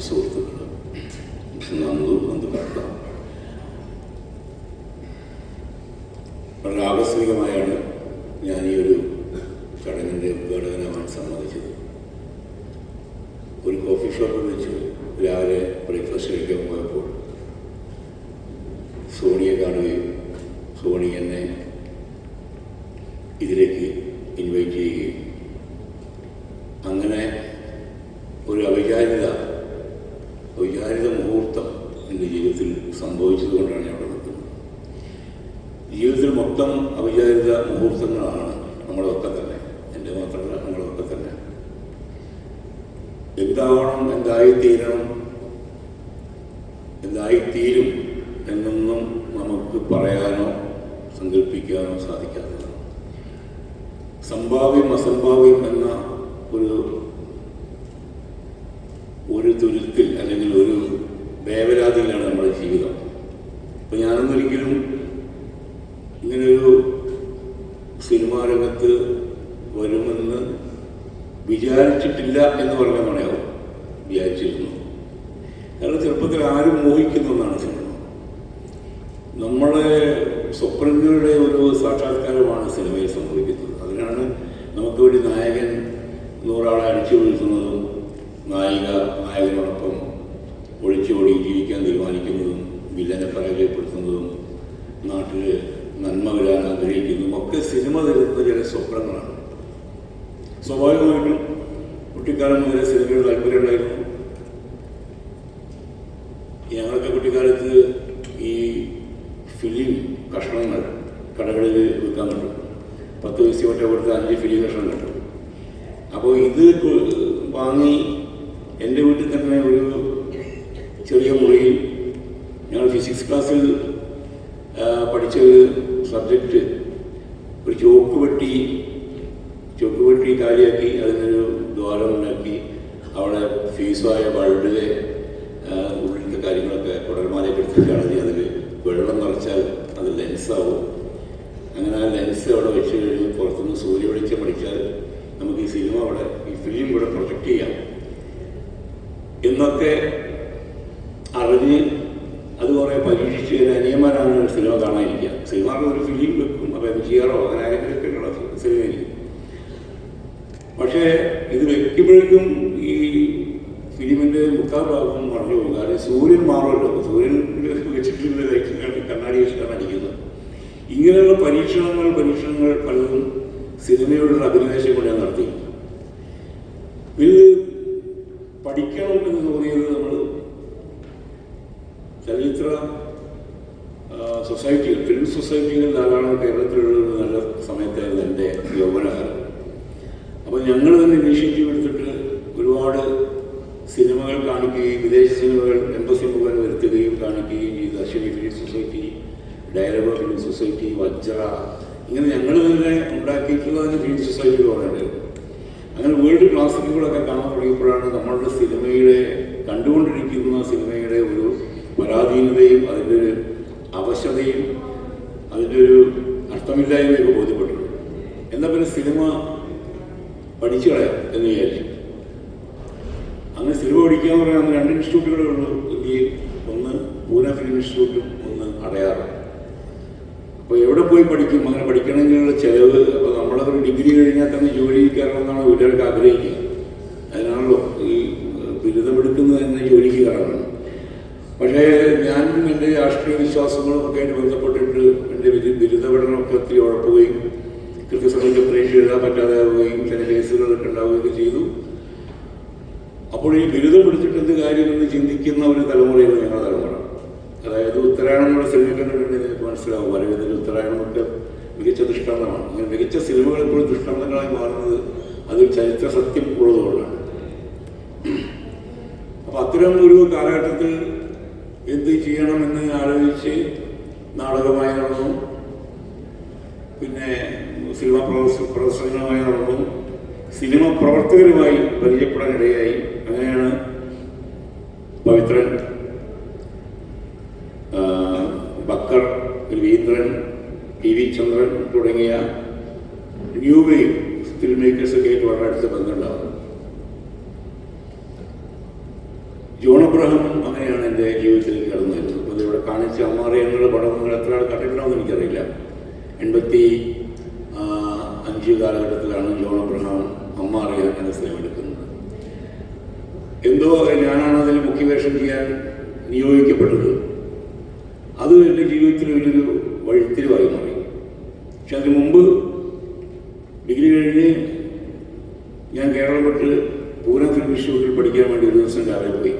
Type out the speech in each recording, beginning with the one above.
സുഹൃത്തുക്കൾ നന്ദു കർത്ത വളരെ ആകസ്മികമായാണ് ഞാൻ ഈ ഒരു ചടങ്ങിന്റെ ഉദ്ഘാടകനാവാൻ സമ്മതിച്ചത്. ഒരു കോഫി ഷോപ്പിൽ വെച്ച് രാവിലെ ബ്രേക്ക്ഫാസ്റ്റ് കഴിക്കാൻ പോയപ്പോൾ സോണിയെ കാണുകയും സോണി എന്നെ ഇതിലേക്ക് ഇൻവൈറ്റ് ചെയ്യുകയും അങ്ങനെ ഒരു അവിചാരിത അവിചാരിത മുഹൂർത്തം എന്റെ ജീവിതത്തിൽ സംഭവിച്ചതുകൊണ്ടാണ് ഞാൻ അവിടെ നിൽക്കുന്നത് ജീവിതത്തിൽ മൊത്തം അവിചാരിത മുഹൂർത്തങ്ങളാണ് നമ്മളൊക്കെ തന്നെ. എന്റെ മാത്രമല്ല നമ്മളൊക്കെ തന്നെ. എന്താവണം എന്തായി തീരും എന്നൊന്നും നമുക്ക് പറയാനോ സങ്കല്പിക്കാനോ സാധിക്കാത്തതാണ്. സംഭാവ്യം അസംഭാവ്യം എന്ന ഒരു തുരുത്തിൽ അല്ലെങ്കിൽ ഒരു വേവലാതിയിലാണ് നമ്മുടെ ജീവിതം അപ്പം ഞാനൊന്നും ഒരിക്കലും ഇങ്ങനൊരു സിനിമാ രംഗത്ത് വരുമെന്ന് വിചാരിച്ചിട്ടില്ല എന്ന് പറഞ്ഞാൽ മണയാവും വിചാരിച്ചിരുന്നു കാരണം ചെറുപ്പത്തിൽ ആരും മോഹിക്കുന്ന എന്നാണ് സിനിമ നമ്മളെ സ്വപ്നങ്ങളുടെ ഒരു സാക്ഷാത്കാരമാണ് സിനിമയിൽ സംഭവിക്കുന്നത്. അതിനാണ് നമുക്ക് വേണ്ടി നായകൻ നൂറാളെ അടിച്ചു വീഴ്ത്തുന്നതും നായിക നായകനോടൊപ്പം ഒളിച്ചോടി ജീവിക്കാൻ തീരുമാനിക്കുന്നതും വില്ലനെ പരാജയപ്പെടുത്തുന്നതും നാട്ടിൽ നന്മ വരാൻ ആഗ്രഹിക്കുന്നതും ഒക്കെ സിനിമ തരുന്ന ചില സ്വപ്നങ്ങളാണ്. സ്വാഭാവികമായിട്ടും കുട്ടിക്കാലം മുതലേ സിനിമയുടെ താല്പര്യമുണ്ടായിരുന്നു ഞങ്ങളൊക്കെ കുട്ടിക്കാലത്ത് ഈ ഫിലിം കഷ്ണങ്ങൾ കടകളിൽ വിൽക്കാൻ കിട്ടും പത്ത് പൈസ മറ്റേ കൊടുത്ത് അഞ്ച് ഫിലി കഷ്ണം കിട്ടും അപ്പോൾ ഇത് വാങ്ങി എന്റെ വീട്ടിൽ തന്നെ ഒരു ചെറിയ മുറിയിൽ ഞങ്ങൾ ഫിസിക്സ് ക്ലാസ്സിൽ പഠിച്ച ഒരു സബ്ജക്റ്റ് ഒരു ചോക്ക് വെട്ടി ചോക്ക് വെട്ടി കാലിയാക്കി അതിനൊരു ദ്വാരം ഉണ്ടാക്കി അവിടെ ഫീസായ ബൾബിലെ ഉള്ളിലത്തെ കാര്യങ്ങളൊക്കെ കുടൽമാലയൊക്കെ എടുത്തിട്ടാണെങ്കിൽ അതിൽ വെള്ളം നിറച്ചാൽ അത് ലെൻസാവും ലെൻസ് അവിടെ വെച്ച് കഴിഞ്ഞ് പുറത്തുനിന്ന് സൂര്യ വെളിച്ചം പഠിച്ചാൽ നമുക്ക് ഈ സിനിമ അവിടെ ഈ ഫിലിം ഇവിടെ പ്രൊജക്റ്റ് ചെയ്യാം. എന്നൊക്കെ അറിഞ്ഞ് അത് കുറേ പരീക്ഷിച്ച് അനിയന്മാരാണ് സിനിമ കാണാനിരിക്കുക. സിനിമ ഒരു ഫിലിം വെക്കും. അപ്പോൾ എം ജി ആറോ അങ്ങനെ ആരെങ്കിലുമൊക്കെയുള്ള സിനിമയിൽ പക്ഷേ ഇത് വെക്കുമ്പോഴേക്കും ഈ ഫിലിമിന്റെ മുക്കാൽ ഭാഗം മറന്നു പോകും. കാരണം സൂര്യൻ മാറുമല്ലോ. സൂര്യൻ വെച്ചിട്ടുള്ള കണ്ണാടി വെച്ചിട്ടാണ് അടിക്കുന്നത്. ഇങ്ങനെയുള്ള പരീക്ഷണങ്ങൾ പരീക്ഷണങ്ങൾ പലതും സിനിമയോടുള്ള അഭിനിവേശം ഞാൻ നടത്തി. ഇത് പഠിക്കണം എന്ന് തോന്നിയത് നമ്മൾ ചലച്ചിത്ര സൊസൈറ്റികൾ ഫിലിം സൊസൈറ്റികൾ ധാരാളം കേരളത്തിലുള്ള നല്ല സമയത്തായിരുന്നു എന്റെ യൗവനകാലം. അപ്പോൾ ഞങ്ങൾ തന്നെ ഇനീഷ്യേറ്റീവ് എടുത്തിട്ട് ഒരുപാട് സിനിമകൾ കാണിക്കുകയും വിദേശ സിനിമകൾ എംബസി മുഖേന വരുത്തുകയും കാണിക്കുകയും ചെയ്തു. Ashwini film society dialogue film society Vajra. ഇങ്ങനെ ഞങ്ങൾ തന്നെ ഉണ്ടാക്കിയിട്ടുള്ള തന്നെ ഫിലിം സൊസൈറ്റി പറയുന്നത് അങ്ങനെ വേൾഡ് ക്ലാസിക്കുകളൊക്കെ കാണാൻ തുടങ്ങിയപ്പോഴാണ് നമ്മളുടെ സിനിമയുടെ കണ്ടുകൊണ്ടിരിക്കുന്ന സിനിമയുടെ ഒരു പരാധീനതയും അതിന്റെ ഒരു അവശതയും അതിന്റെ ഒരു അർത്ഥമില്ലായ്മയൊക്കെ ബോധ്യപ്പെട്ടു എന്നാൽ പിന്നെ സിനിമ പഠിച്ചു കളയാം എന്ന് വിചാരിച്ചു. അങ്ങനെ സിനിമ പഠിക്കുക എന്ന് പറയാൻ രണ്ട് ഇൻസ്റ്റിറ്റ്യൂട്ടുകളേ ഉള്ളൂ. ഇന്ത്യയിൽ ഒന്ന് പൂന ഫിലിം ഇൻസ്റ്റിറ്റ്യൂട്ടും ഒന്ന് അടയാറും അപ്പോൾ എവിടെ പോയി പഠിക്കും? അങ്ങനെ പഠിക്കണമെങ്കിലുള്ള ചിലവ് അപ്പോൾ നമ്മളൊരു ഡിഗ്രി കഴിഞ്ഞാൽ തന്നെ ജോലി കയറണമെന്നാണ് വീട്ടുകാർക്ക് ആഗ്രഹിക്കുക അതിനാണല്ലോ ഈ ബിരുദമെടുക്കുന്നത് തന്നെ ജോലിക്ക് കയറണം പക്ഷേ ഞാൻ എന്റെ രാഷ്ട്രീയ വിശ്വാസങ്ങളും ഒക്കെ ആയിട്ട് ബന്ധപ്പെട്ടിട്ട് എന്റെ ബിരു- ബിരുദ പഠനമൊക്കെ ഒത്തിരി ഉഴപ്പുകയും കൃത്യസമയത്ത് പരീക്ഷ എഴുതാൻ പറ്റാതെ ആവുകയും ചില കേസുകളൊക്കെ ഉണ്ടാവുകയൊക്കെ ചെയ്തു. അപ്പോൾ ഈ ബിരുദം എടുത്തിട്ട് എന്ത് കാര്യമെന്ന് ചിന്തിക്കുന്ന ഒരു തലമുറയാണ് ഞങ്ങളുടെ തലമുറ. അതായത് ഉത്തരായണം എന്നുള്ള സിനിമ കണ്ടിട്ടുണ്ടെങ്കിൽ നിങ്ങൾക്ക് മനസ്സിലാവും. അരവിന്ദന്റെ ഉത്തരായണമൊക്കെ മികച്ച ദൃഷ്ടാന്തമാണ്. അങ്ങനെ മികച്ച സിനിമകൾ ഇപ്പോഴും ദൃഷ്ടാന്തങ്ങളായി മാറുന്നത് അതിൽ ചരിത്ര സത്യം ഉള്ളതുകൊണ്ടാണ്. അപ്പൊ അത്തരം ഒരു കാലഘട്ടത്തിൽ എന്ത് ചെയ്യണമെന്ന് ആലോചിച്ച് നാടകമായി നടന്നു. പിന്നെ സിനിമ പ്രദർശനങ്ങളുമായി നടന്നു. സിനിമ പ്രവർത്തകരുമായി പരിചയപ്പെടാനിടയായി. തുടങ്ങിയ ന്യൂ വേവ് ഫിലിം മേക്കേഴ്സൊക്കെ ആയിട്ട് വളരെ അടുത്ത ബന്ധമുണ്ടാകും ജോൺ അബ്രഹാം അങ്ങനെയാണ് എന്റെ ജീവിതത്തിൽ കടന്നു വരുന്നത്. അപ്പോൾ ഇവിടെ കാണിച്ച അമ്മാറിയങ്ങളുടെ പടം നിങ്ങൾ എത്ര ആൾ കണ്ടിട്ടുണ്ടോയെന്ന് എനിക്കറിയില്ല. എൺപത്തി അഞ്ച് കാലഘട്ടത്തിലാണ് ജോൺ അബ്രഹാം അമ്മാറിയ എന്ന സിനിമ എടുക്കുന്നത് എന്തോ ഞാനാണ് അതിൽ മുഖ്യവേഷം ചെയ്യാൻ നിയോഗിക്കപ്പെട്ടത്. അത് എന്റെ ജീവിതത്തിൽ വലിയൊരു വഴിത്തിരിവായി മാറി പക്ഷെ അതിന് മുമ്പ് ഡിഗ്രി കഴിഞ്ഞ് ഞാൻ കേരളം വിട്ട് പൂരം ഫിലിം ഇൻസ്റ്റിറ്റ്യൂട്ടിൽ പഠിക്കാൻ വേണ്ടി ഒരു ദിവസം രാവിലെ പോയി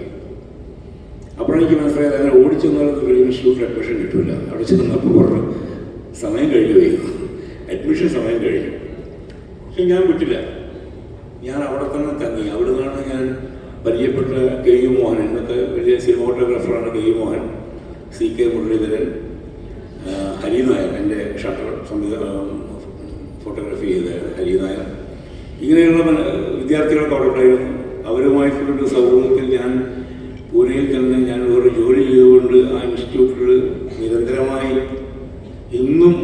അപ്പോഴെനിക്ക് മനസ്സിലായത് അങ്ങനെ ഓടിച്ചെന്നാൽ ഫിലിം ഇൻസ്റ്റിറ്റ്യൂട്ടിൽ അഡ്മിഷൻ കിട്ടില്ല അവിടെ ചെന്നപ്പോൾ പറഞ്ഞു സമയം കഴിഞ്ഞു പോയി അഡ്മിഷൻ സമയം കഴിഞ്ഞു പക്ഷെ ഞാൻ വിട്ടില്ല ഞാൻ അവിടെ തന്നെ തങ്ങി അവിടെ നിന്നാണ് ഞാൻ പരിചയപ്പെട്ട കെ മോഹൻ. ഇന്നത്തെ വലിയ സിനിമോട്ടോഗ്രാഫറാണ് K Mohan. C K Muraleedharan. Hari Nair എന്റെ ഷട്ടർ സംവിധാനം ഫോട്ടോഗ്രാഫി ചെയ്ത ഹരി നായർ. ഇങ്ങനെയുള്ള വിദ്യാർത്ഥികളൊക്കെ അവിടെ ഉണ്ടായിരുന്നു. അവരുമായിട്ടുള്ളൊരു സൗഹൃദത്തിൽ ഞാൻ പൂനെയിൽ തന്നെ ഞാൻ വേറെ ജോലി ചെയ്തുകൊണ്ട് ആ ഇൻസ്റ്റിറ്റ്യൂട്ടിൽ നിരന്തരമായി ഇന്നും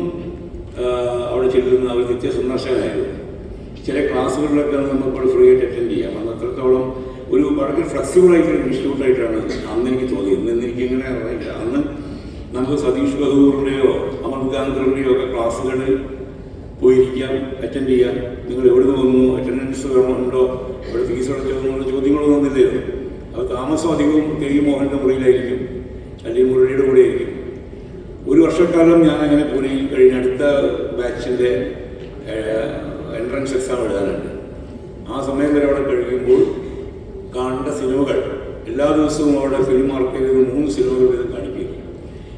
ആ, അവിടെ ചെല്ലുന്ന അവർ നിത്യ സന്ദർശകനായിരുന്നു ചില ക്ലാസ്സുകളിലൊക്കെ നമുക്ക് ഫ്രീ ആയിട്ട് അറ്റൻഡ് ചെയ്യാം. അന്ന് അത്രത്തോളം ഒരു വളരെ ഫ്ലെക്സിബിൾ ആയിട്ടുള്ള ഇൻസ്റ്റിറ്റ്യൂട്ട് ആയിട്ടാണ് അന്ന് എനിക്ക് തോന്നിയത്. ഇന്ന് എനിക്ക് എങ്ങനെ അറിയില്ല. അന്ന് നമുക്ക് സതീഷ് ബഹൂറിന്റെയോ അമൃത് ഗാന്ധറിന്റെയോ ഒക്കെ ക്ലാസ്സുകൾ പോയിരിക്കാം അറ്റൻഡ് ചെയ്യാം. നിങ്ങൾ എവിടെ നിന്ന് വന്നു അറ്റൻഡൻസ് വേണമുണ്ടോ ഇവിടെ ഫീസ് അടച്ചോ എന്നുള്ള ചോദ്യങ്ങളൊന്നും വന്നില്ലായിരുന്നു. അത് താമസം അധികവും ഇ മോഹന്റെ മുറിയിലായിരിക്കും. അല്ലെങ്കിൽ മുരളിയുടെ കൂടെ ആയിരിക്കും ഒരു വർഷക്കാലം ഞാൻ അങ്ങനെ പോയി കഴിഞ്ഞ അടുത്ത ബാച്ചിന്റെ എൻട്രൻസ് എക്സാം എഴുതാനുണ്ട് ആ സമയം വരെ അവിടെ കഴിയുമ്പോൾ കാണേണ്ട സിനിമകൾ എല്ലാ ദിവസവും അവിടെ ഫിലിം മാർക്ക് ചെയ്ത് മൂന്ന് സിനിമകൾ വീതം കാണിക്കുക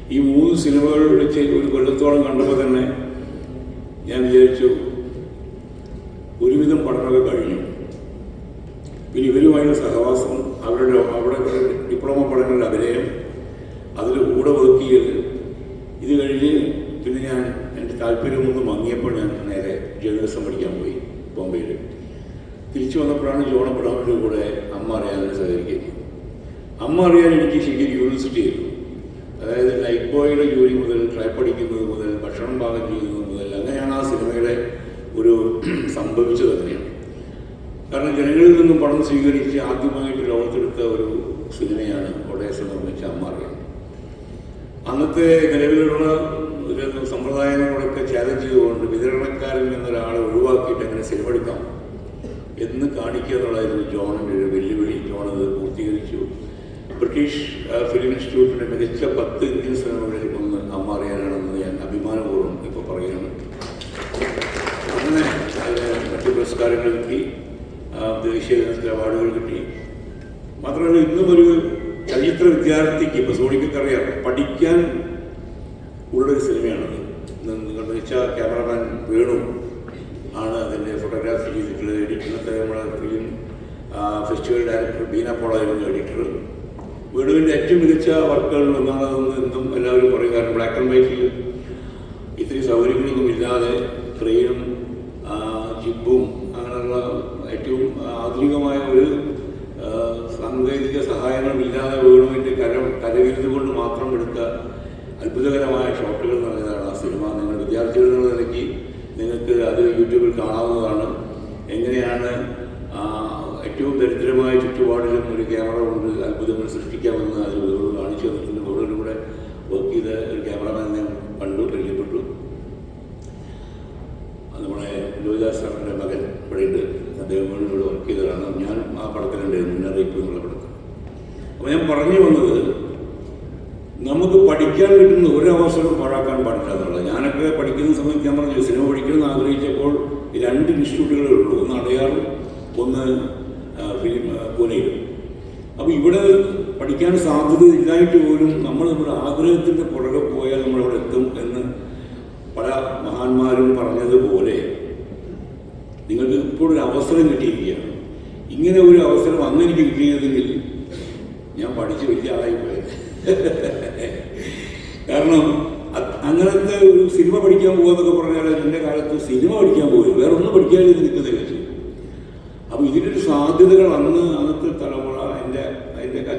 ഈ മൂന്ന് സിനിമകൾ വെച്ച് ഒരു കൊല്ലത്തോളം കണ്ടപ്പോൾ തന്നെ ഞാൻ വിചാരിച്ചു ഒരുവിധം പഠനമൊക്കെ കഴിഞ്ഞു. പിന്നെ ഇവരുമായുള്ള സഹവാസം അവരുടെ അവിടെ ഡിപ്ലോമ പഠനങ്ങളുടെ അഭിനയം അതിൽ കൂടെ വർക്ക് ചെയ്ത് ഇത് കഴിഞ്ഞ് പിന്നെ ഞാൻ എന്റെ താല്പര്യം ഒന്ന് മങ്ങിയപ്പോൾ ഞാൻ നേരെ ജേർണലിസം പഠിക്കാൻ ബോംബെയിൽ തിരിച്ചു വന്നപ്പോഴാണ് ജോൺ അബ്രഹാമിന്റെ കൂടെ അമ്മ അറിയാതെ സഹകരിക്കുന്നത് അമ്മ അറിയാൻ എനിക്ക് ശരിക്കും യൂണിവേഴ്സിറ്റി ആയിരുന്നു. അതായത് ലൈറ്റ് ബോയുടെ ജോലി മുതൽ ട്രാപ്പ് അടിക്കുന്നത് മുതൽ ഭക്ഷണം പാകം ചെയ്യുന്നത് മുതൽ അങ്ങനെയാണ് ആ സിനിമയുടെ ഒരു സംഭവിച്ചത് അങ്ങനെയാണ്. കാരണം ജനങ്ങളിൽ നിന്നും പണം സ്വീകരിച്ച് ആദ്യമായിട്ട് ലോകത്തെടുത്ത ഒരു സിനിമയാണ് ഒഡേസ നിർമ്മിച്ച അമ്മ അറിയാൻ. അന്നത്തെ നിലവിലുള്ള ഒരു സമ്പ്രദായങ്ങളൊക്കെ ചാലഞ്ച് ചെയ്തുകൊണ്ട് വിതരണക്കാരിൽ നിന്നൊരാളെ ഒഴിവാക്കിയിട്ട് എങ്ങനെ സിനിമ എടുക്കാം എന്ന് കാണിക്കുക എന്നുള്ളതായിരുന്നു ജോണിന്റെ ഒരു വെല്ലുവിളി. ജോൺ അത് പൂർത്തീകരിച്ചു. ബ്രിട്ടീഷ് ഫിലിം ഇൻസ്റ്റിറ്റ്യൂട്ടിന്റെ മികച്ച പത്ത് ഇന്ത്യൻ സിനിമകളിൽ ഒന്ന് അമ്മ അറിയാനാണെന്ന് ഞാൻ അഭിമാനപൂർവം ഇപ്പോൾ പറയുകയാണ്. അങ്ങനെ മറ്റു പുരസ്കാരങ്ങൾ കിട്ടി. ദേശീയ ദിനത്തിൽ അവാർഡുകൾ കിട്ടി. മാത്രമല്ല ഇന്നും ഒരു ചലച്ചിത്ര വിദ്യാർത്ഥിക്ക് ഇപ്പോൾ സോണിക്കൊക്കെ അറിയാം പഠിക്കാൻ ഉള്ളൊരു സിനിമയാണത്. നിങ്ങളുടെ ക്യാമറമാൻ വേണു ആണ് അതിന്റെ ഫോട്ടോഗ്രാഫി ചെയ്തിട്ടുള്ളത് എഡിറ്ററിനത്തെ നമ്മുടെ ഫിലിം ഫെസ്റ്റിവൽ ഡയറക്ടർ ബീന പോളായിരുന്നു എഡിറ്റർ വീടുവിന്റെ ഏറ്റവും മികച്ച വർക്കുകളിൽ ഒന്നാണെന്ന് എന്തും എല്ലാവരും പറയും. കാരണം ബ്ലാക്ക് ആൻഡ് വൈറ്റിൽ ഇത്രയും സൗകര്യങ്ങളൊന്നും ഇല്ലാതെ ട്രെയിനും ജിബും അങ്ങനെയുള്ള ഏറ്റവും ആധുനികമായ ഒരു സാങ്കേതിക സഹായങ്ങളില്ലാതെ വേണുവിന്റെ കര കരവിരുത് കൊണ്ട് മാത്രം എടുത്ത അത്ഭുതകരമായ ഷോട്ടുകൾ നിറഞ്ഞതാണ് ആ സിനിമ. നിങ്ങൾ വിദ്യാർത്ഥികൾ നിലയ്ക്ക് നിങ്ങൾക്ക് അത് യൂട്യൂബിൽ കാണാവുന്നതാണ്. എങ്ങനെയാണ് ഏറ്റവും ദരിദ്രമായ ചുറ്റുപാടിലും ഒരു ക്യാമറ കൊണ്ട് അത്ഭുതങ്ങൾ സൃഷ്ടിക്കാമെന്ന് അതിൽ വേറൊരു കാണിച്ചു തന്നിട്ടുണ്ട്. കൂടെ വർക്ക് ചെയ്ത ഒരു ക്യാമറമാൻ ഞാൻ കണ്ടു പരിചയപ്പെട്ടു. നമ്മുടെ ലോഹിദാസ് സാറിന്റെ മകൻ ഇവിടെ ഉണ്ട്. അദ്ദേഹം ഇവിടെ വർക്ക് ചെയ്തതാണ്. ഞാൻ ആ പടത്തിലുണ്ടായിരുന്നു മുന്നറിയിപ്പ് എന്നുള്ള പടത്തിൽ അപ്പോൾ ഞാൻ പറഞ്ഞു വന്നത് നമുക്ക് പഠിക്കാൻ കിട്ടുന്ന ഒരു അവസരവും പാഴാക്കാൻ പാടില്ല എന്നുള്ളത് ഞാനൊക്കെ പഠിക്കുന്ന സമയത്ത് ഞാൻ പറഞ്ഞു സിനിമ പഠിക്കണമെന്ന് ആഗ്രഹിച്ചപ്പോൾ രണ്ട് ഇൻസ്റ്റിറ്റ്യൂട്ടുകളേ ഉള്ളൂ ഒന്ന് അടയാറും ഒന്ന് ആ, ഫിലിം ആ, പൂനെയിലും അപ്പോൾ ഇവിടെ പഠിക്കാൻ ഇല്ലായിട്ട് പോലും നമ്മൾ നമ്മുടെ ആഗ്രഹത്തിന്റെ പുറകെ പോയാൽ നമ്മളവിടെ എത്തും എന്ന് പല മഹാന്മാരും പറഞ്ഞതുപോലെ നിങ്ങൾക്ക് ഇപ്പോൾ ഒരു അവസരം കിട്ടിയിരിക്കുകയാണ്. ഇങ്ങനെ ഒരു അവസരം അന്ന് എനിക്ക് കിട്ടിയതെങ്കിൽ ഞാൻ പഠിച്ച് വലിയ ആളായി പോയത് കാരണം അങ്ങനത്തെ ഒരു സിനിമ പഠിക്കാൻ പോകാന്നൊക്കെ പറഞ്ഞാൽ എന്റെ കാലത്ത് സിനിമ പഠിക്കാൻ പോകും വേറെ ഒന്നും പഠിക്കാതെ നിൽക്കുന്നില്ല. അപ്പോൾ ഇതിനൊരു സാധ്യതകൾ അന്ന് അന്നത്തെ തലമുറ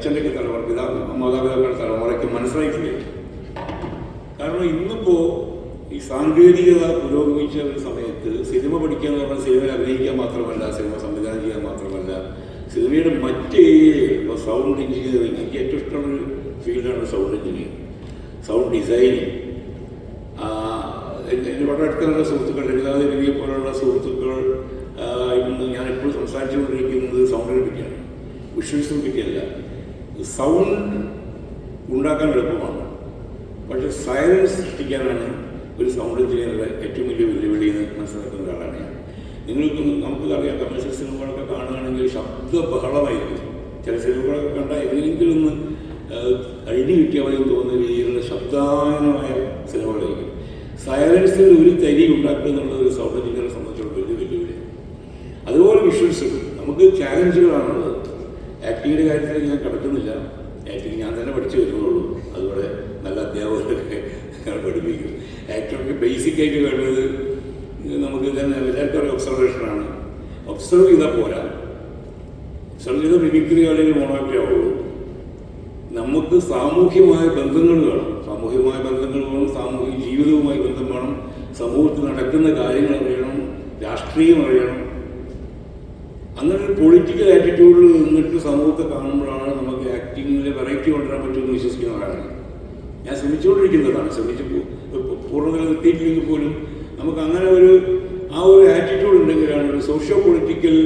അച്ഛന്റെയൊക്കെ തലമുറ പിതാ മാതാപിതാക്കളുടെ തലമുറയ്ക്ക് മനസ്സിലായിട്ടില്ല? കാരണം ഇന്നിപ്പോൾ ഈ സാങ്കേതികത പുരോഗമിച്ച ഒരു സമയത്ത് സിനിമ പഠിക്കുക എന്ന് പറഞ്ഞാൽ സിനിമയിൽ അഭിനയിക്കാൻ മാത്രമല്ല സിനിമ സംവിധാനം ചെയ്യാൻ മാത്രമല്ല സിനിമയുടെ മറ്റേ ഇപ്പോൾ സൗണ്ട് എഞ്ചിനീയറിംഗ് എനിക്ക് ഏറ്റവും ഇഷ്ടമുള്ളൊരു ഫീൽഡാണ് സൗണ്ട് എഞ്ചിനീയറിംഗ് സൗണ്ട് ഡിസൈനിങ് എന്റെ വളരെ അടുത്തുള്ള സുഹൃത്തുക്കൾ രവിതാദ രവിയെ പോലുള്ള സുഹൃത്തുക്കൾ ഇന്ന് ഞാനിപ്പോൾ സംസാരിച്ചുകൊണ്ടിരിക്കുന്നത് സൗണ്ടിനെ പറ്റിയാണ്. വിഷ്വൽസിനെ സൗണ്ട് ഉണ്ടാക്കാൻ എളുപ്പമാണ്. പക്ഷെ സൈലൻസ് സൃഷ്ടിക്കാനാണ് ഒരു സൗണ്ട് എഞ്ചിനീയറുടെ ഏറ്റവും വലിയ വെല്ലുവിളി എന്ന് മനസ്സിലാക്കുന്ന ഒരാളാണ് ഞാൻ. നിങ്ങൾക്ക് നമുക്ക് അറിയാം കമേഴ്ഷ്യൽ സിനിമകളൊക്കെ കാണുകയാണെങ്കിൽ ശബ്ദ ബഹളമായിരിക്കും ചില സിനിമകളൊക്കെ കണ്ടാൽ എങ്ങനെയെങ്കിലും ഒന്ന് അഴിഞ്ഞു കിട്ടിയാൽ മതി തോന്നുന്ന രീതിയിലുള്ള ശബ്ദായനമായ സിനിമകളായിരിക്കും. സയലൻസിൽ ഒരു തരി ഉണ്ടാക്കുക എന്നുള്ളത് ഒരു സൗണ്ട് എഞ്ചിനീയറെ സംബന്ധിച്ചുള്ള വലിയ വെല്ലുവിളിയാണ്. അതുപോലെ വിഷ്വൽസുകൾ നമുക്ക് ചാലഞ്ചുകളാണുള്ളത് ആക്ടിങ്ങിന്റെ കാര്യത്തിൽ ഞാൻ കിടക്കുന്നില്ല. ആക്ടിങ് ഞാൻ തന്നെ പഠിച്ചു വരുന്നുള്ളൂ. അതുപോലെ നല്ല അധ്യാപകരൊക്കെ പഠിപ്പിക്കും. ആക്ടർക്ക് ബേസിക് ആയിട്ട് വേണ്ടത് നമുക്ക് തന്നെ എല്ലാവർക്കും ഒരു ഒബ്സർവേഷനാണ് ഒബ്സർവ് ചെയ്താൽ പോരാ. ഒബ്സർവ് ചെയ്ത മിമിക്രി അല്ലെങ്കിൽ മോണോക്രി ആവുള്ളൂ. നമുക്ക് സാമൂഹ്യമായ ബന്ധങ്ങൾ വേണം. സാമൂഹ്യമായ ബന്ധങ്ങൾ വേണം സാമൂഹിക ജീവിതവുമായി ബന്ധം വേണം സമൂഹത്തിൽ നടക്കുന്ന കാര്യങ്ങൾ അറിയണം രാഷ്ട്രീയം അറിയണം അങ്ങനെ ഒരു പൊളിറ്റിക്കൽ ആറ്റിറ്റ്യൂഡിൽ നിന്നിട്ട് സമൂഹത്തെ കാണുമ്പോഴാണ് നമുക്ക് ആക്ടിങ്ങിൽ വെറൈറ്റി കൊണ്ടുവരാൻ പറ്റുമെന്ന് വിശ്വസിക്കുന്ന ആളാണ് ഞാൻ ശ്രമിച്ചുകൊണ്ടിരിക്കുന്നതാണ്. ശ്രമിച്ച് പൂ- പൂർണതയിൽ എത്തിയിട്ടില്ലെങ്കിൽ പോലും നമുക്ക് അങ്ങനെ ഒരു ആ ഒരു ആറ്റിറ്റ്യൂഡ് ഉണ്ടെങ്കിലാണ് ഒരു സോഷ്യോ പൊളിറ്റിക്കൽ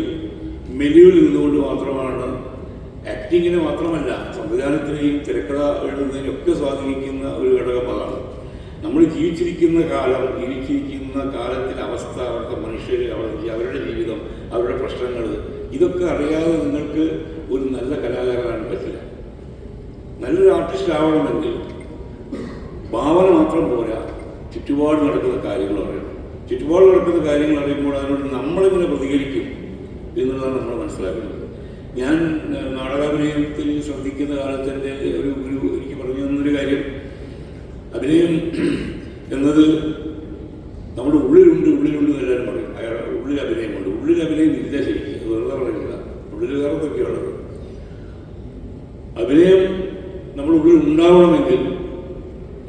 മെലിവിൽ നിന്നുകൊണ്ട് മാത്രമാണ് ആക്ടിങ്ങിനെ മാത്രമല്ല സംവിധാനത്തിനെയും തിരക്കഥ എഴുതുന്നതിനും ഒക്കെ സ്വാധീനിക്കുന്ന ഒരു ഘടകം അതാണ് നമ്മൾ ജീവിച്ചിരിക്കുന്ന കാലം ജീവിച്ചിരിക്കുന്ന കാലത്തിലെ അവസ്ഥ അവിടുത്തെ മനുഷ്യർ അവരുടെ അവരുടെ പ്രശ്നങ്ങൾ. ഇതൊക്കെ അറിയാതെ നിങ്ങൾക്ക് ഒരു നല്ല കലാകാരനാണ് പറ്റില്ല. നല്ലൊരു ആർട്ടിസ്റ്റ് ആവണമെങ്കിൽ ഭാവന മാത്രം പോരാ ചുറ്റുപാട് നടക്കുന്ന കാര്യങ്ങൾ അറിയണം. ചുറ്റുപാട് നടക്കുന്ന കാര്യങ്ങൾ അറിയുമ്പോൾ അതിനോട് നമ്മളെങ്ങനെ പ്രതികരിക്കും എന്നുള്ളതാണ് നമ്മൾ മനസ്സിലാക്കുന്നത്. ഞാൻ നാടകാഭിനയത്തിൽ ശ്രദ്ധിക്കുന്ന കാലത്ത് ഒരു ഒരു എനിക്ക് പറഞ്ഞു തന്നൊരു കാര്യം അഭിനയം എന്നത് നമ്മുടെ ഉള്ളിലുണ്ട് ഉള്ളിലുണ്ട് എന്ന് എല്ലാവരും പറയും അയാൾ ഉള്ളിൽ അഭിനയമുണ്ട് ഉള്ളിൽ അഭിനയം ഇല്ല ശരിക്കും അത് വെറുതെ പറയുന്നില്ല ഉള്ളിൽ വേറെ എന്തൊക്കെയുള്ളത് അഭിനയം നമ്മുടെ ഉള്ളിൽ ഉണ്ടാവണമെങ്കിൽ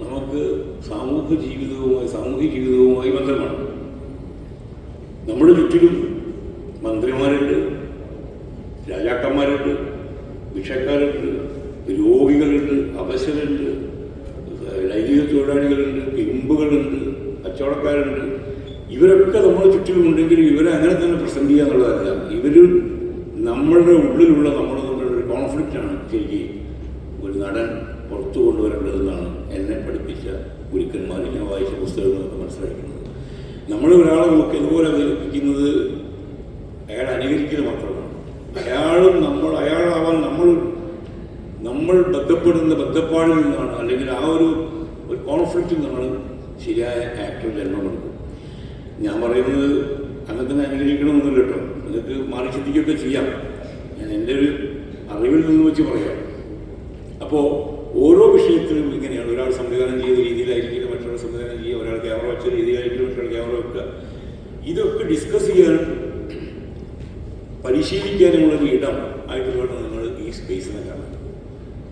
നമുക്ക് സാമൂഹ്യ ജീവിതവുമായി സാമൂഹിക ജീവിതവുമായി ബന്ധമാണ് നമ്മുടെ ചുറ്റിലും മന്ത്രിമാരുണ്ട് രാജാക്കന്മാരുണ്ട് ഭിക്ഷക്കാരുണ്ട് രോഗികളുണ്ട് അവശരുണ്ട് ലൈംഗിക തൊഴിലാളികളുണ്ട് പിമ്പുകളുണ്ട് കച്ചവടക്കാരുണ്ട് ഇവരൊക്കെ നമ്മുടെ ചുറ്റിലുമുണ്ടെങ്കിൽ ഇവരെ അങ്ങനെ തന്നെ പ്രസന്റ് ചെയ്യുക എന്നുള്ളതല്ല ഇവർ നമ്മളുടെ ഉള്ളിലുള്ള നമ്മൾ തമ്മിലുള്ള ഒരു കോൺഫ്ലിക്റ്റാണ് ശരിക്കും ഒരു നടൻ പുറത്തു കൊണ്ടുവരേണ്ടതെന്നാണ് എന്നെ പഠിപ്പിച്ച ഗുരുക്കന്മാർ ഞാൻ വായിച്ച പുസ്തകങ്ങളൊക്കെ മനസ്സിലാക്കുന്നത്. നമ്മൾ ഒരാളെ നോക്കി ഇതുപോലെ അവതരിപ്പിക്കുന്നത് അയാൾ അനുകരിക്കുന്ന മാത്രമാണ്. അയാളും നമ്മൾ അയാളാവാൻ നമ്മൾ നമ്മൾ ബന്ധപ്പെടുന്ന ബന്ധപ്പാടിൽ നിന്നാണ് അല്ലെങ്കിൽ ആ ഒരു ഒരു കോൺഫ്ലിക്റ്റ് നമ്മൾ ശരിയായ ആക്ടർ ജന്മമെടുക്കും ഞാൻ പറയുന്നത് അങ്ങനെ അനുഗ്രഹിക്കണമെന്നില്ല കേട്ടോ. നിങ്ങൾക്ക് മാറി ചിന്തിക്കുകയൊക്കെ ചെയ്യാം. ഞാൻ എന്റെ ഒരു അറിവിൽ നിന്ന് വെച്ച് പറയാം. അപ്പോൾ ഓരോ വിഷയത്തിലും ഇങ്ങനെയാണ്. ഒരാൾ സംവിധാനം ചെയ്ത രീതിയിലായിരിക്കില്ല മറ്റൊരാൾ സംവിധാനം ചെയ്യുക. ഒരാൾ ക്യാമറ വെച്ച രീതിയിലായിരിക്കും മറ്റൊരാൾ ക്യാമറ വെക്കുക. ഇതൊക്കെ ഡിസ്കസ് ചെയ്യാൻ പരിശീലിക്കാനുമുള്ളൊരു ഇടം ആയിട്ട് വേണം നിങ്ങൾ ഈ സ്പേസിനെ കാണാൻ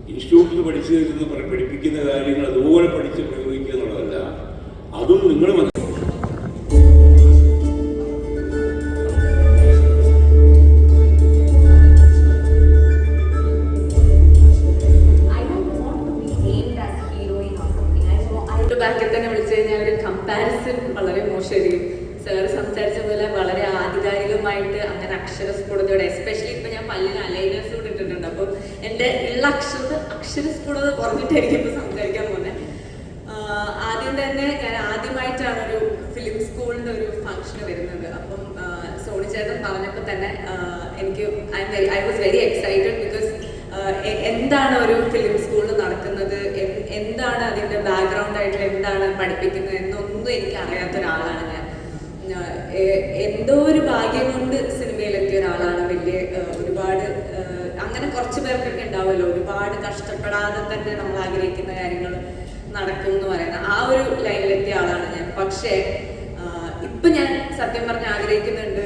ഇൻസ്റ്റിറ്റ്യൂട്ടിൽ പഠിച്ചു തരുന്ന പഠി- പഠിപ്പിക്കുന്ന കാര്യങ്ങൾ അതുപോലെ പഠിച്ച് പ്രയോഗിക്കുക എന്നുള്ളതല്ല അതും നിങ്ങൾ അങ്ങനെ അക്ഷരസ്ഫുടതയോടെ എസ്പെഷ്യലി ഇപ്പൊ ഞാൻ പല്ലിന് അലൈനേഴ്സ് കൂടെ ഇട്ടിട്ടുണ്ട്. അപ്പം എന്റെ ഉള്ള അക്ഷര അക്ഷരസ്ഫുടത കുറഞ്ഞിട്ടായിരിക്കും ഇപ്പൊ സംസാരിക്കാൻ പോകുന്നത് ആദ്യം തന്നെ ഞാൻ ആദ്യമായിട്ടാണ് ഒരു ഫിലിം സ്കൂളിന്റെ ഒരു ഫംഗ്ഷന് വരുന്നത്. അപ്പം സോണി ചേട്ടൻ പറഞ്ഞപ്പോൾ തന്നെ എനിക്ക് I very I was very excited because എന്താണ് ഒരു ഫിലിം സ്കൂളിൽ നടക്കുന്നത്? എന്താണ് അതിന്റെ ബാക്ക്ഗ്രൗണ്ട് ആയിട്ട് എന്താണ് പഠിപ്പിക്കുന്നത് എന്നൊന്നും എനിക്ക് അറിയാത്ത ഒരാളാണ് ഞാൻ എന്തോ ഒരു ഭാഗ്യം കൊണ്ട് സിനിമയിലെത്തിയ ഒരാളാണ്. വലിയ ഒരുപാട് അങ്ങനെ കുറച്ച് പേർക്കൊക്കെ ഉണ്ടാവുമല്ലോ. ഒരുപാട് കഷ്ടപ്പെടാതെ തന്നെ നമ്മൾ ആഗ്രഹിക്കുന്ന കാര്യങ്ങൾ നടക്കും എന്ന് ആ ഒരു ലൈനിലെത്തിയ ആളാണ് ഞാൻ. പക്ഷേ ഇപ്പൊ ഞാൻ സത്യം പറഞ്ഞ് ആഗ്രഹിക്കുന്നുണ്ട്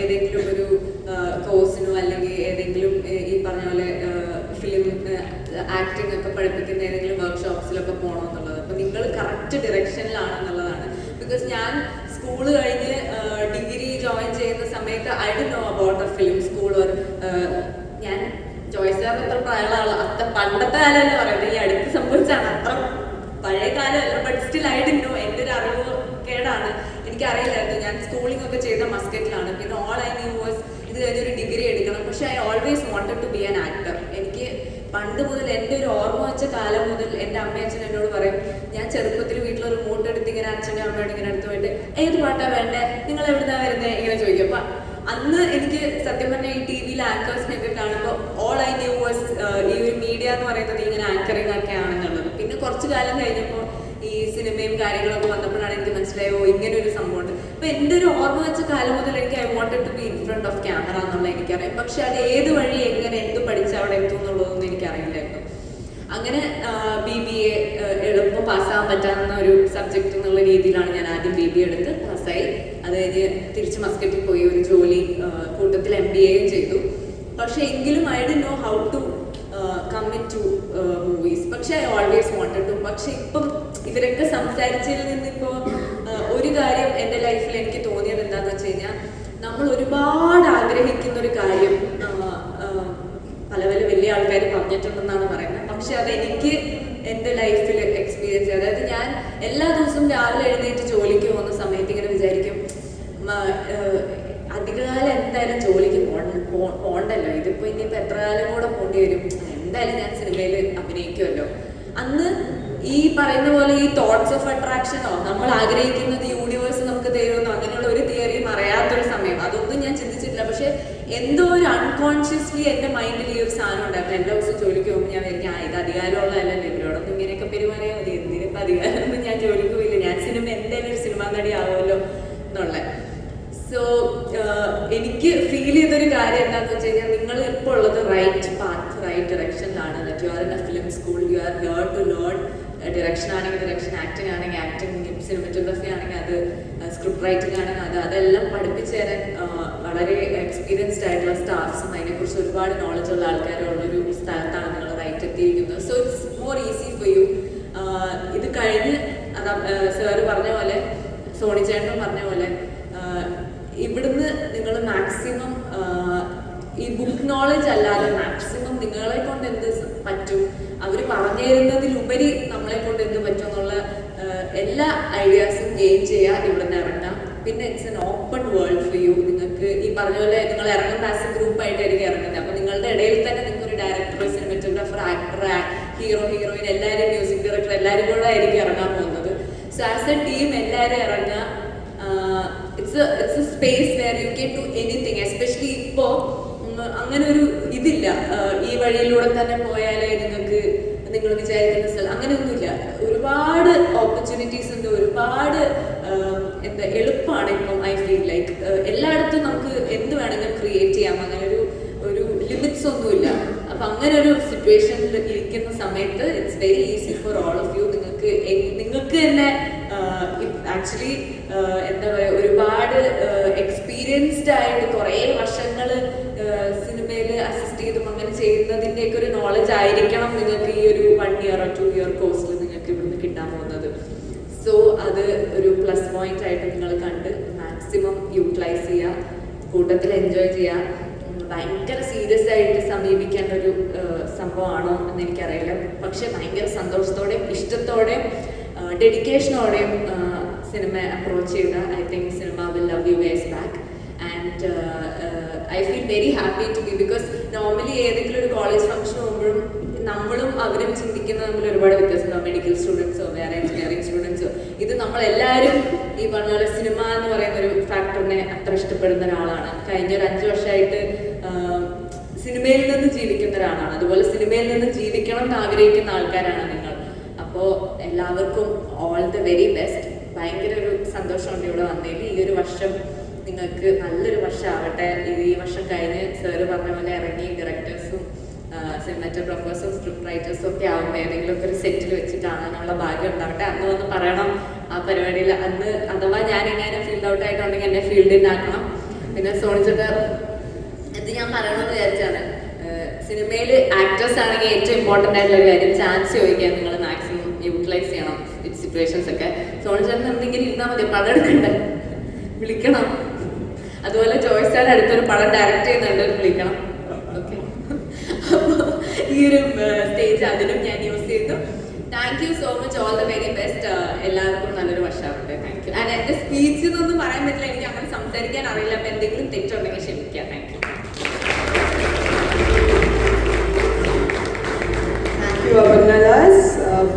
ഏതെങ്കിലും ഒരു കോഴ്സിനോ അല്ലെങ്കിൽ ഏതെങ്കിലും ഈ പറഞ്ഞ പോലെ ഫിലിം ആക്ടിംഗ് ഒക്കെ പഠിപ്പിക്കുന്ന ഏതെങ്കിലും വർക്ക്ഷോപ്സിലൊക്കെ പോകണമെന്നുള്ളത് അപ്പൊ നിങ്ങൾ കറക്റ്റ് ഡിറക്ഷനിലാണെന്നുള്ളതാണ് ബിക്കോസ് ഞാൻ സ്കൂൾ കഴിഞ്ഞ് ജോയിൻ ചെയ്യുന്ന സമയത്ത് I D know about a film school or സാറിന് അത്ര പ്രായമുള്ള അത്ര പണ്ടത്തെ കാലമല്ല പറയുന്നത്. ഈ അടുത്ത് സംഭവിച്ചാണ് അത്ര പഴയ കാലമല്ല ബട്ട് സ്റ്റിൽ ഐ ഡി നോ എന്റെ ഒരു അറിവ് കേടാണ്. എനിക്കറിയില്ലായിരുന്നു. ഞാൻ സ്കൂളിംഗ് ഒക്കെ ചെയ്ത മസ്കറ്റിലാണ്. പിന്നെ ഓൾ ഐ ന്യൂ വാസ് ഇത് കഴിഞ്ഞൊരു ഡിഗ്രി എടുക്കണം. പക്ഷെ I always wanted to be an actor എനിക്ക് പണ്ട് മുതൽ എന്റെ ഒരു ഓർമ്മ വെച്ച കാലം മുതൽ എന്റെ അമ്മയച്ഛൻ എന്നോട് പറയും ഞാൻ ചെറുപ്പത്തിൽ വീട്ടിൽ റിമോട്ട് എടുത്ത് ഇങ്ങനെ അച്ഛന്റെ അമ്മയോട് ഇങ്ങനെ എടുത്ത് പോയിട്ട് ഏത് പാട്ടാ വേണ്ടേ? നിങ്ങൾ എവിടുന്നാ വരുന്നത് ഇങ്ങനെ ചോദിക്കും. അപ്പൊ അന്ന് എനിക്ക് സത്യം പറഞ്ഞാൽ ഈ ടി വിയിൽ ആങ്കേഴ്സിനെയൊക്കെ കാണുമ്പോൾ ഓൾ ഐ ന്യൂ വാസ് ഈ ഒരു മീഡിയ എന്ന് പറയുന്നത് ഇങ്ങനെ ആങ്കറിങ് ഒക്കെ ആണെന്നുള്ളത്. പിന്നെ കുറച്ച് കാലം കഴിഞ്ഞപ്പോൾ ഈ സിനിമയും കാര്യങ്ങളൊക്കെ വന്നപ്പോഴാണ് എനിക്ക് മനസ്സിലായോ ഇങ്ങനെ ഒരു സംഭവം ഉണ്ട്. അപ്പൊ എന്റെ ഒരു ഓർമ്മ വെച്ച കാലം മുതൽ എനിക്ക് I wanted to be in front of camera എന്നുള്ള എനിക്കറിയാം. പക്ഷെ അത് ഏത് വഴി എങ്ങനെ എന്ത് പഠിച്ച് അവിടെ എത്തും അങ്ങനെ ബി ബി എ എളുപ്പം പാസ്സാകാൻ പറ്റാവുന്ന ഒരു സബ്ജക്റ്റ് എന്നുള്ള രീതിയിലാണ് ഞാൻ ആദ്യം ബി ബി എടുത്ത് പാസ്സായി. അത് കഴിഞ്ഞ് തിരിച്ച് മസ്കറ്റിൽ പോയി ഒരു ജോലി കൂട്ടത്തിൽ എം ബി എയും ചെയ്തു. പക്ഷെ എങ്കിലും I D know how to coming to movies പക്ഷെ ഐ ഓൾവേസ് വോണ്ടഡ് ടു പക്ഷെ ഇപ്പം ഇവരൊക്കെ സംസാരിച്ചതിൽ നിന്നിപ്പോൾ ഒരു കാര്യം എന്റെ ലൈഫിൽ എനിക്ക് തോന്നിയത് എന്താണെന്ന് വെച്ച് കഴിഞ്ഞാൽ നമ്മൾ ഒരുപാട് ആഗ്രഹിക്കുന്ന ഒരു കാര്യം പല പല വലിയ ആൾക്കാർ പറഞ്ഞിട്ടുണ്ടെന്നാണ് പക്ഷെ അതെനിക്ക് എന്റെ ലൈഫിൽ എക്സ്പീരിയൻസ് ചെയ്യാം അതായത് ഞാൻ എല്ലാ ദിവസവും രാവിലെ എഴുന്നേറ്റ് ജോലിക്ക് പോകുന്ന സമയത്ത് ഇങ്ങനെ വിചാരിക്കും അധികകാലം എന്തായാലും ജോലിക്ക് പോണ്ടല്ലോ. ഇതിപ്പോ ഇനിയിപ്പോ എത്ര കാലം കൂടെ പോണ്ടി വരും? എന്തായാലും ഞാൻ സിനിമയിൽ അഭിനയിക്കുമല്ലോ. അന്ന് ഈ പറയുന്ന പോലെ ഈ തോട്ട്സ് ഓഫ് അട്രാക്ഷനോ നമ്മൾ ആഗ്രഹിക്കുന്നത് യൂണിവേഴ്സ് നമുക്ക് തരുമെന്നോ അങ്ങനെയുള്ള ഒരു തിയറിയും അറിയാത്തൊരു സമയം അതൊന്നും ഞാൻ ചിന്തിച്ചിട്ടില്ല പക്ഷെ എന്തോ ഒരു അൺകോൺഷ്യസ്ലി എന്റെ മൈൻഡിൽ ഈ ഒരു സാധനം ഉണ്ടായിരുന്നു. എന്റെ ദിവസം ജോലിക്ക് പോകുമ്പോൾ ഞാൻ വിചാരിക്കും ആ ഇത് അധികാരമുള്ളതല്ലല്ലോ ഇവരോടൊന്നും ഇങ്ങനെയൊക്കെ പെരുമാറിയാൽ മതി. എന്തിനിപ്പോൾ അധികാരമൊന്നും ഞാൻ ജോലിക്ക് പോയില്ല. ഞാൻ സിനിമ എന്തായാലും ഒരു സിനിമാ നടി ആവുമല്ലോ എന്നുള്ള. സോ എനിക്ക് ഫീൽ ചെയ്തൊരു കാര്യം എന്താണെന്ന് വെച്ച് കഴിഞ്ഞാൽ നിങ്ങൾ ഇപ്പോൾ ഉള്ളത് right path right ഡയറക്ഷനിലാണ് you are in a film school you are here to learn direction ആണെങ്കിൽ ഡിറക്ഷൻ ആക്ടിങ് ആണെങ്കിൽ ആക്ടിങ് സിനിമറ്റോഗ്രഫി ആണെങ്കിൽ അത് സ്ക്രിപ്റ്റ് റൈറ്റിംഗ് ആണ്. അത് അതെല്ലാം പഠിപ്പിച്ചു തരാൻ വളരെ എക്സ്പീരിയൻസ്ഡ് ആയിട്ടുള്ള സ്റ്റാഫ്സും അതിനെക്കുറിച്ച് ഒരുപാട് നോളജ് ഉള്ള ആൾക്കാരുള്ളൊരു സ്ഥലത്താണ് നിങ്ങൾ റൈറ്റ് എത്തിയിരിക്കുന്നത്. So it's more easy for you ഇത് കഴിഞ്ഞ് അതാ സാറ് പറഞ്ഞ പോലെ സോണി ചേട്ടൻ പറഞ്ഞ പോലെ ഇവിടുന്ന് നിങ്ങൾ മാക്സിമം ഈ ബുക്ക് നോളജ് അല്ലാതെ മാക്സിമം നിങ്ങളെ കൊണ്ട് എന്ത് പറ്റും? അവർ പറഞ്ഞു തരുന്നതിലുപരി നമ്മളെ കൊണ്ട് എന്ത് പറ്റും എന്നുള്ള എല്ലാ ഐഡിയാസും ഗെയിൻ ചെയ്യുക ഇവിടുന്ന് ഇറങ്ങാം. പിന്നെ it's an open world for you നിങ്ങൾക്ക് ഈ പറഞ്ഞ പോലെ നിങ്ങൾ ഇറങ്ങുന്ന ആസ് എ ഗ്രൂപ്പ് ആയിട്ടായിരിക്കും ഇറങ്ങുന്നത്. അപ്പോൾ നിങ്ങളുടെ ഇടയിൽ തന്നെ നിങ്ങൾക്ക് ഒരു director cinematographer actor hero heroine എല്ലാവരും മ്യൂസിക് ഡയറക്ടർ എല്ലാവരും കൂടെ ആയിരിക്കും ഇറങ്ങാൻ പോകുന്നത്. സോ ആസ് എ ടീം എല്ലാവരും ഇറങ്ങുക it's it's a space where you can do anything especially ഇപ്പോൾ അങ്ങനെ ഒരു ഇതില്ല. ഈ വഴിയിലൂടെ തന്നെ പോയാലേ നിങ്ങൾക്ക് നിങ്ങൾ വിചാരിക്കുന്ന സ്ഥലം. അങ്ങനെയൊന്നുമില്ല. ഒരുപാട് ഓപ്പർച്യൂണിറ്റീസ് ഒരുപാട് എന്താ എളുപ്പമാണ് ഇപ്പം ഐ ഫീൽ ലൈക്ക് എല്ലായിടത്തും നമുക്ക് എന്ത് വേണമെങ്കിലും ക്രിയേറ്റ് ചെയ്യാം. അങ്ങനെ ഒരു ഒരു ലിമിറ്റ്സ് ഒന്നുമില്ല. അപ്പൊ അങ്ങനെ ഒരു സിറ്റുവേഷനിൽ ഇരിക്കുന്ന സമയത്ത് it's very easy for all of you നിങ്ങൾക്ക് നിങ്ങൾക്ക് തന്നെ ആക്ച്വലി എന്താ പറയുക ഒരുപാട് എക്സ്പീരിയൻസ്ഡ് ആയിട്ട് കുറേ വർഷങ്ങൾ സിനിമയിൽ അസിസ്റ്റ് ചെയ്തും അങ്ങനെ ചെയ്യുന്നതിന്റെയൊക്കെ ഒരു നോളജ് ആയിരിക്കണം നിങ്ങൾക്ക് ഈ ഒരു വൺ ഇയർ ടു ഇയർ കോഴ്സിൽ നിങ്ങൾക്ക് ഇവിടുന്ന് കിട്ടാൻ പോകുന്നത് സോ അത് ഒരു പ്ലസ് പോയിന്റ് ആയിട്ട് നിങ്ങൾ കണ്ട് മാക്സിമം യൂട്ടിലൈസ് ചെയ്യുക കൂട്ടത്തിൽ എൻജോയ് ചെയ്യുക ഭയങ്കര സീരിയസ് ആയിട്ട് സമീപിക്കേണ്ട ഒരു സംഭവമാണോ എന്ന് എനിക്കറിയില്ല. പക്ഷെ ഭയങ്കര സന്തോഷത്തോടെയും ഇഷ്ടത്തോടെയും ഡെഡിക്കേഷനോടെയും സിനിമ അപ്രോച്ച് ചെയ്ത I think cinema will love you ways back and I feel very happy to be because normally ഏതെങ്കിലും ഒരു കോളേജ് ഫംഗ്ഷൻ പോകുമ്പോഴും നമ്മളും അവരും ചിന്തിക്കുന്ന തമ്മിൽ ഒരുപാട് വ്യത്യാസമുണ്ടാവും. മെഡിക്കൽ സ്റ്റുഡൻസോ വേറെ നമ്മളെല്ലാവരും ഈ പറഞ്ഞ പോലെ സിനിമ എന്ന് പറയുന്ന ഒരു ഫാക്ടറിനെ അത്ര ഇഷ്ടപ്പെടുന്ന ഒരാളാണ്. കഴിഞ്ഞ ഒരു അഞ്ച് വർഷമായിട്ട് സിനിമയിൽ നിന്ന് ജീവിക്കുന്ന ഒരാളാണ്. അതുപോലെ സിനിമയിൽ നിന്ന് ജീവിക്കണം എന്ന് ആഗ്രഹിക്കുന്ന ആൾക്കാരാണ് നിങ്ങൾ. അപ്പോൾ എല്ലാവർക്കും ഓൾ ദ വെരി ബെസ്റ്റ് ഭയങ്കര ഒരു സന്തോഷമുണ്ട് ഇവിടെ വന്നതിൽ. ഈ ഒരു വർഷം നിങ്ങൾക്ക് നല്ലൊരു വർഷമാവട്ടെ. ഈ വർഷം കഴിഞ്ഞ് സാറ് പറഞ്ഞ പോലെ ഇറങ്ങി ഡയറക്ടേഴ്സും സിനിമാറ്റോഗ്രാഫേഴ്സും സ്ക്രിപ്റ്റ് റൈറ്റേഴ്സും ഒക്കെ ആവുമ്പോൾ ഏതെങ്കിലും ഒക്കെ ഒരു സെറ്റിൽ വെച്ചിട്ടാണ് കാണാനുള്ള ഭാഗ്യം ഉണ്ടാവട്ടെ. അന്ന് വന്ന് പറയണം ആ പരിപാടിയിൽ അന്ന് അഥവാ ഞാൻ എങ്ങനെ ഫീൽഡ് ഔട്ട് ആയിട്ടുണ്ടെങ്കിൽ എന്റെ ഫീൽഡിൽ ആക്കണം പിന്നെ സോണിച്ചിട്ട് ഇത് ഞാൻ പറയണമെന്ന് വിചാരിച്ചാണ്. സിനിമയിൽ ആക്ടേഴ്സ് ആണെങ്കിൽ ഏറ്റവും ഇമ്പോർട്ടന്റ് ആയിട്ടുള്ള ഒരു കാര്യം ചാൻസ് ചോദിക്കാൻ നിങ്ങൾ മാക്സിമം യൂട്ടിലൈസ് ചെയ്യണം സിറ്റുവേഷൻസ് ഒക്കെ. സോണിച്ചേട്ടൻ എന്തെങ്കിലും ഇരുന്നാൽ മതി പടം എടുക്കണ്ടേ? വിളിക്കണം. അതുപോലെ ജോയ് സാർ അടുത്തൊരു പടം ഡയറക്റ്റ് ചെയ്യുന്നുണ്ട് വിളിക്കണം. ഓക്കെ ഈ ഒരു സ്റ്റേജ് അതിനും ഞാൻ thank you so much all the very best എല്ലാവർക്കും നല്ലൊരു വർഷമാവട്ടെ. താങ്ക് യു ആൻഡ് എന്റെ സ്പീച്ച് എന്നൊന്നും പറയാൻ പറ്റില്ല. എനിക്ക് അങ്ങനെ സംസാരിക്കാൻ അറിയില്ല. അപ്പൊ എന്തെങ്കിലും തെറ്റുണ്ടെങ്കിൽ ക്ഷമിക്കുക താങ്ക് യു താങ്ക് യു